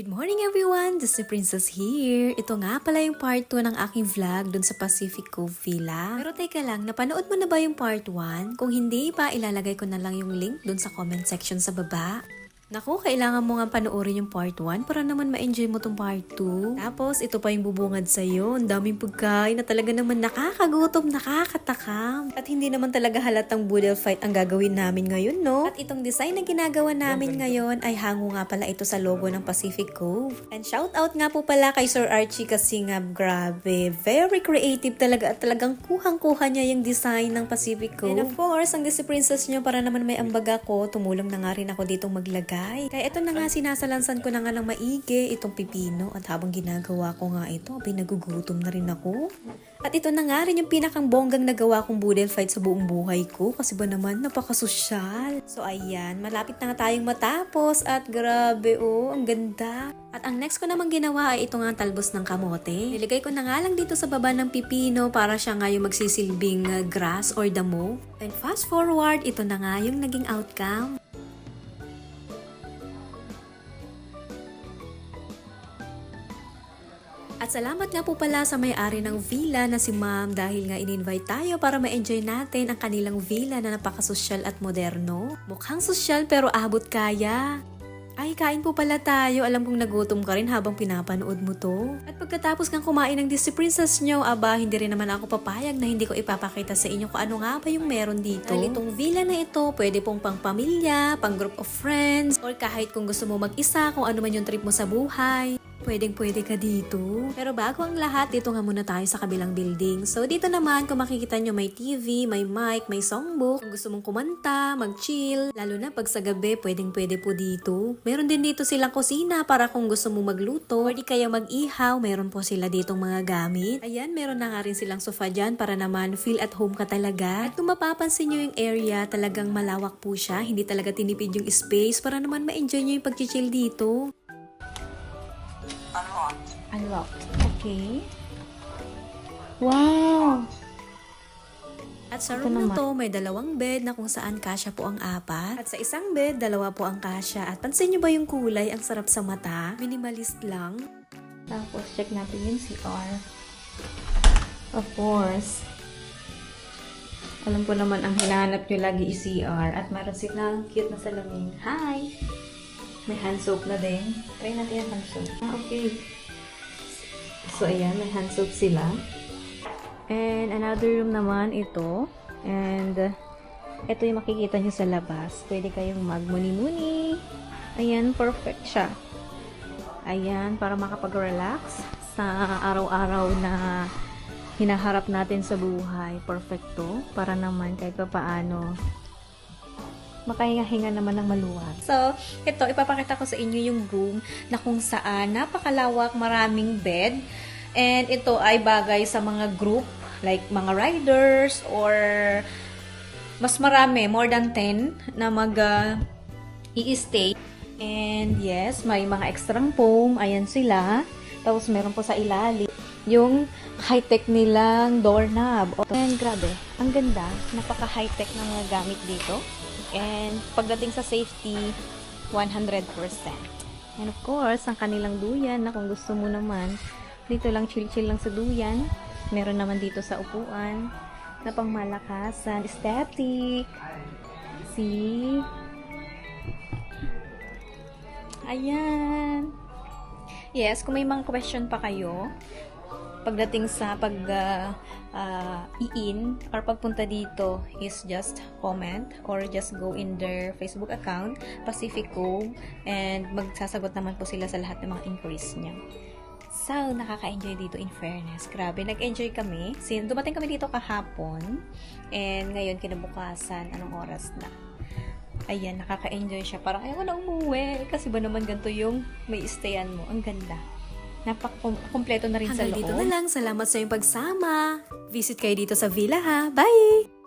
Good morning everyone! This is Princess here. Ito nga pala yung part 2 ng aking vlog dun sa Pacific Cove Villa. Pero teka lang, napanood mo na ba yung part 1? Kung hindi pa, ilalagay ko na lang yung link dun sa comment section sa baba. Naku, kailangan mo nga panoorin yung part 1 para naman ma-enjoy mo tong part 2. Tapos, ito pa yung bubungad sa'yo. Ang daming pagkain na talaga naman nakakagutom, nakakatakam. At hindi naman talaga halatang boodle fight ang gagawin namin ngayon, no? At itong design na ginagawa namin ngayon ay hango nga pala ito sa logo ng Pacific Cove. And shout out nga po pala kay Sir Archie kasi nga grabe, very creative talaga at talagang kuhang-kuha niya yung design ng Pacific Cove. And of course, ang Disney Princess niyo para naman may ambaga ko, tumulong na nga rin ako ditong maglagay. Kaya ito na nga sinasalansan ko na nga ng maigi itong pipino at habang ginagawa ko nga ito, abay nagugutom na rin ako. At ito na nga rin yung pinakang bonggang nagawa kong boodle fight sa buong buhay ko kasi ba naman napakasosyal. So ayan, malapit na nga tayong matapos at grabe oh, ang ganda. At ang next ko namang ginawa ay ito nga talbos ng kamote. Niligay ko na nga lang dito sa baba ng pipino para siya nga yung magsisilbing uh, grass or damo. And fast forward, ito na nga yung naging outcome. At salamat nga po pala sa may-ari ng villa na si ma'am dahil nga in-invite tayo para ma-enjoy natin ang kanilang villa na napakasosyal at moderno. Mukhang sosyal pero abot kaya. Ay, kain po pala tayo. Alam kong nagutom ka rin habang pinapanood mo to. At pagkatapos kang kumain ng Disney Princess nyo, aba, hindi rin naman ako papayag na hindi ko ipapakita sa inyo kung ano nga ba yung meron dito. Dahil itong villa na ito, pwede pong pang pamilya, pang group of friends, or kahit kung gusto mo mag-isa, kung ano man yung trip mo sa buhay. Pwedeng pwede ka dito. Pero bago ang lahat, dito nga muna tayo sa kabilang building. So dito naman, kung makikita nyo may TV, may mic, may songbook. Kung gusto mong kumanta, mag-chill, lalo na pag sa gabi, pwedeng pwede po dito. Meron din dito silang kusina para kung gusto mong magluto or di kaya mag-ihaw, meron po sila ditong mga gamit. Ayan, meron na nga rin silang sofa dyan para naman feel at home ka talaga. At kung mapapansin nyo yung area, talagang malawak po siya. Hindi talaga tinipid yung space para naman ma-enjoy nyo yung pag-chill dito. Unlocked. Okay. Wow! At sa room na to, may dalawang bed na kung saan kasya po ang apat. At sa isang bed, dalawa po ang kasya. At pansin nyo ba yung kulay? Ang sarap sa mata. Minimalist lang. Tapos, check natin yung CR. Of course. Alam ko naman ang hinahanap nyo lagi is CR. At meron silang cute na salamin. Hi! May hand soap na din. Try natin yung hand soap. Ah, okay. So, ayan. May hand soap sila. And another room naman ito. And ito yung makikita nyo sa labas. Pwede kayong magmuni-muni. Ayan, perfect siya. Ayan, para makapag-relax sa araw-araw na hinaharap natin sa buhay. Perfecto. Para naman kahit pa paano makahinga-hinga naman ng maluwag. So, ito, ipapakita ko sa inyo yung room na kung saan napakalawak, maraming bed. And ito ay bagay sa mga group, like mga riders or mas marami, more than 10 na mag uh, i-stay. And yes, may mga extrang foam. Ayan sila. Tapos meron po sa ilalim yung high-tech nilang doorknob. And grabe, ang ganda. Napaka-high-tech ng mga gamit dito. And pagdating sa safety, 100%. And of course, ang kanilang duyan na kung gusto mo naman, dito lang chill-chill lang sa duyan. Meron naman dito sa upuan na pangmalakasan, aesthetic. See? Ayan. Yes, kung may mga question pa kayo, pagdating sa pag uh, uh, i-in or pagpunta dito is just comment or just go in their Facebook account, Pacifico, and magsasagot naman po sila sa lahat ng mga inquiries niya. So, nakaka-enjoy dito in fairness. Grabe, nag-enjoy kami. Sin dumating kami dito kahapon and ngayon kinabukasan, anong oras na? Ayan, nakaka-enjoy siya. Parang ayaw ko na umuwi. Kasi ba naman ganito yung may stayan mo. Ang ganda. Napak-kompleto na rin sa Hanggang loob. dito na lang. Salamat sa iyong pagsama. Visit kayo dito sa villa ha. Bye!